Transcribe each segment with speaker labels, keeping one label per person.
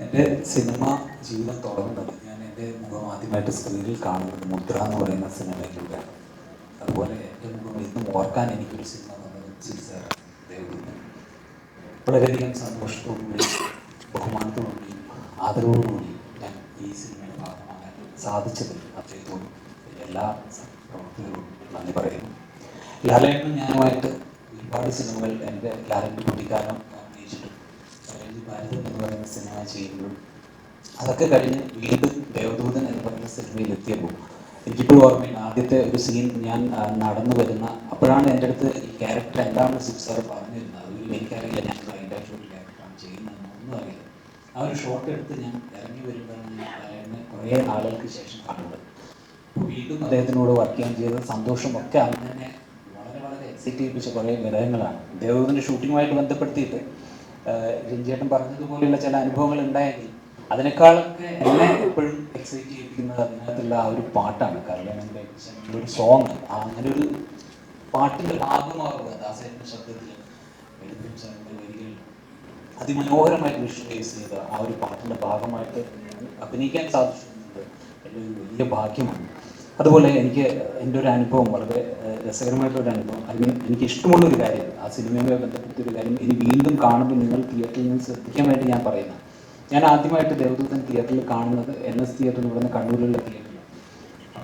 Speaker 1: എന്റെ സിനിമ ജീവിതം തുടങ്ങുന്നത് ഞാൻ എന്റെ മുഖം ആദ്യമായിട്ട് സ്ക്രീനിൽ കാണുന്നത് മുദ്ര എന്ന് പറയുന്ന സിനിമയിലൂടെയാണ്. അതുപോലെ എന്റെ മുഖം ഇന്നും ഓർക്കാൻ എനിക്കൊരു സിനിമ തന്നത് ദേവദൂതൻ വളരെയധികം സന്തോഷത്തോടുകൂടി ബഹുമാനത്തോടുകൂടി ആദരവോടുകൂടി ഞാൻ ഈ സിനിമയുടെ ഭാഗമാകാൻ സാധിച്ചതിൽ അദ്ദേഹത്തോടും എല്ലാ പ്രവർത്തകരോടും നന്ദി പറയുന്നു. ലാലേട്ടൻ ഞാനുമായിട്ട് ഒരുപാട് സിനിമകൾ എന്റെ ലാലേട്ടൻ കുട്ടിക്കാലം അഭിനയിച്ചിട്ടുണ്ട് അല്ലെങ്കിൽ ഭാരതം എന്ന് പറയുന്ന സിനിമ ചെയ്യുന്നു. അതൊക്കെ കഴിഞ്ഞ് വീണ്ടും ദേവദൂതൻ എന്ന് പറയുന്ന സിനിമയിൽ എത്തിയപ്പോൾ എനിക്കിപ്പോൾ ഓർമ്മയിൽ ആദ്യത്തെ ഒരു സീൻ ഞാൻ നടന്നു വരുന്ന അപ്പോഴാണ് എന്റെ അടുത്ത് ഈ ക്യാരക്ടർ എന്താണെന്ന് സിബ് സാർ പറഞ്ഞിരുന്നത്. അതൊരു എനിക്കറിയില്ല ഞാൻ ആയിട്ടുള്ള ഒരു ക്യാരക്ടറാണ് ചെയ്യുന്നതെന്ന് ഒന്നും അറിയില്ല. ആ ഒരു ഷോട്ട് എടുത്ത് ഞാൻ ഇറങ്ങി വരുമ്പോഴാണ് ഞാൻ കുറേ നാളുകൾക്ക് ശേഷം കണ്ടത്. വീണ്ടും അദ്ദേഹത്തിനോട് വർക്ക് ചെയ്യാൻ ചെയ്ത സന്തോഷമൊക്കെ അന്ന് തന്നെ വളരെ വളരെ എക്സൈറ്റ് ചെയ്യിപ്പിച്ച കുറേ ഘടകങ്ങളാണ് ദേവദൂതന്റെ ഷൂട്ടിങ്ങുമായിട്ട് ബന്ധപ്പെടുത്തിയിട്ട് രഞ്ജേട്ടൻ പറഞ്ഞതുപോലെയുള്ള ചില അനുഭവങ്ങൾ ഉണ്ടായെങ്കിൽ അതിനേക്കാളൊക്കെ എന്നെ എപ്പോഴും എക്സൈറ്റ് ചെയ്യിപ്പിക്കുന്നത് അതിനകത്തുള്ള ആ ഒരു പാട്ടാണ്. എന്റെ ഒരു സോങ് അങ്ങനെ ഒരു പാട്ടിന്റെ ഭാഗമാവുക ദാസേന്റെ ശബ്ദത്തിൽ അതിമനോഹരമായിട്ട് വിഷ്വലൈസ് ചെയ്ത ആ ഒരു പാട്ടിന്റെ ഭാഗമായിട്ട് അഭിനയിക്കാൻ സാധിച്ചിട്ടുണ്ട്. എന്റെ ഒരു വലിയ ഭാഗ്യമാണ്. അതുപോലെ എനിക്ക് എന്റെ ഒരു അനുഭവം വളരെ രസകരമായിട്ടുള്ള അനുഭവം. അല്ലെങ്കിൽ എനിക്ക് ഇഷ്ടമുള്ള ഒരു കാര്യം ആ സിനിമയുമായി ബന്ധപ്പെടുത്തിയ ഒരു കാര്യം ഇനി വീണ്ടും കാണുമ്പോൾ നിങ്ങൾ തിയേറ്ററിൽ നിന്ന് ശ്രദ്ധിക്കാൻ വേണ്ടി ഞാൻ പറയുന്നത് ഞാൻ ആദ്യമായിട്ട് ദേവദൂതൻ തിയേറ്ററിൽ കാണുന്നത് എൻ എസ് തിയേറ്ററിൽ പറയുന്ന കണ്ണൂരിലുള്ള തിയേറ്ററിൽ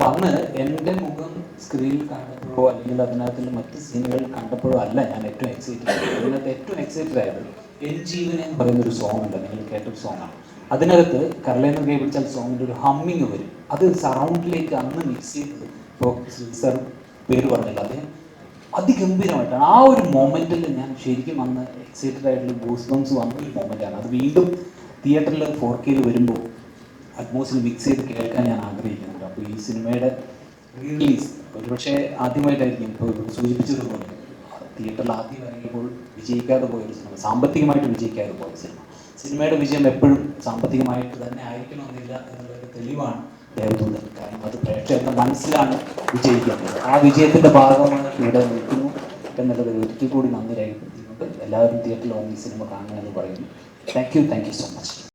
Speaker 1: അന്ന് എന്റെ മുഖം സ്ക്രീനിൽ കണ്ടപ്പോഴോ അല്ലെങ്കിൽ അതിനകത്തുള്ള മറ്റ് സീനുകൾ കണ്ടപ്പോഴോ അല്ല ഞാൻ ഏറ്റവും എക്സൈറ്റഡ് ആയത്. അതിനകത്ത് ഏറ്റവും എക്സൈറ്റഡ് ആയത് എൻ ജീവനെ എന്ന് പറയുന്ന ഒരു സോങ് ഉണ്ട്. നിങ്ങൾ കേട്ടൊരു സോങ്ങാണ് അതിനകത്ത് കരളേന്ന് കൈ പിടിച്ചാൽ സോങ്ങിന്റെ ഒരു ഹമ്മിങ് വരും. അത് സറൗണ്ടിലേക്ക് അന്ന് മിക്സ് ചെയ്തത് ഇപ്പോൾ സർ പേര് പറഞ്ഞില്ല. അദ്ദേഹം അതിഗംഭീരമായിട്ടാണ്. ആ ഒരു മൊമെന്റിൽ ഞാൻ ശരിക്കും അന്ന് എക്സൈറ്റഡ് ആയിട്ടുള്ള ഗൂസ് ബംസ് വന്ന ഒരു മൊമെന്റാണ് അത് വീണ്ടും തിയേറ്ററിൽ ഫോർ കെയിൽ വരുമ്പോൾ അറ്റ്മോസിൽ മിക്സ് ചെയ്ത് കേൾക്കാൻ ഞാൻ ആഗ്രഹിക്കുന്നുണ്ട് ഈ സിനിമയുടെ റിലീസ് ഒരുപക്ഷെ ആദ്യമായിട്ടായിരിക്കും ഇപ്പോൾ സൂചിപ്പിച്ചതുപോലെ. തിയേറ്ററിൽ ആദ്യം ഇറങ്ങിയപ്പോൾ വിജയിക്കാതെ പോയൊരു സിനിമ സാമ്പത്തികമായിട്ട് വിജയിക്കാതെ പോയ സിനിമ. സിനിമയുടെ വിജയം എപ്പോഴും സാമ്പത്തികമായിട്ട് തന്നെ ആയിരിക്കണമെന്നില്ല എന്നുള്ളൊരു തെളിവാണ് ദേവദൂതൻ. കാരണം അത് പ്രേക്ഷകരുടെ മനസ്സിലാണ് വിജയിക്കുന്നത് ആ വിജയത്തിന്റെ ഭാഗമാണ് ഇവിടെ നിൽക്കുന്നു എന്നുള്ളത് ഒരിക്കൽ കൂടി നന്ദി രേഖപ്പെടുത്തിക്കൊണ്ട് എല്ലാവരും തിയേറ്ററിൽ ഓൺ ഈ സിനിമ കാണുക എന്ന് പറയുന്നു. Thank you thank you so much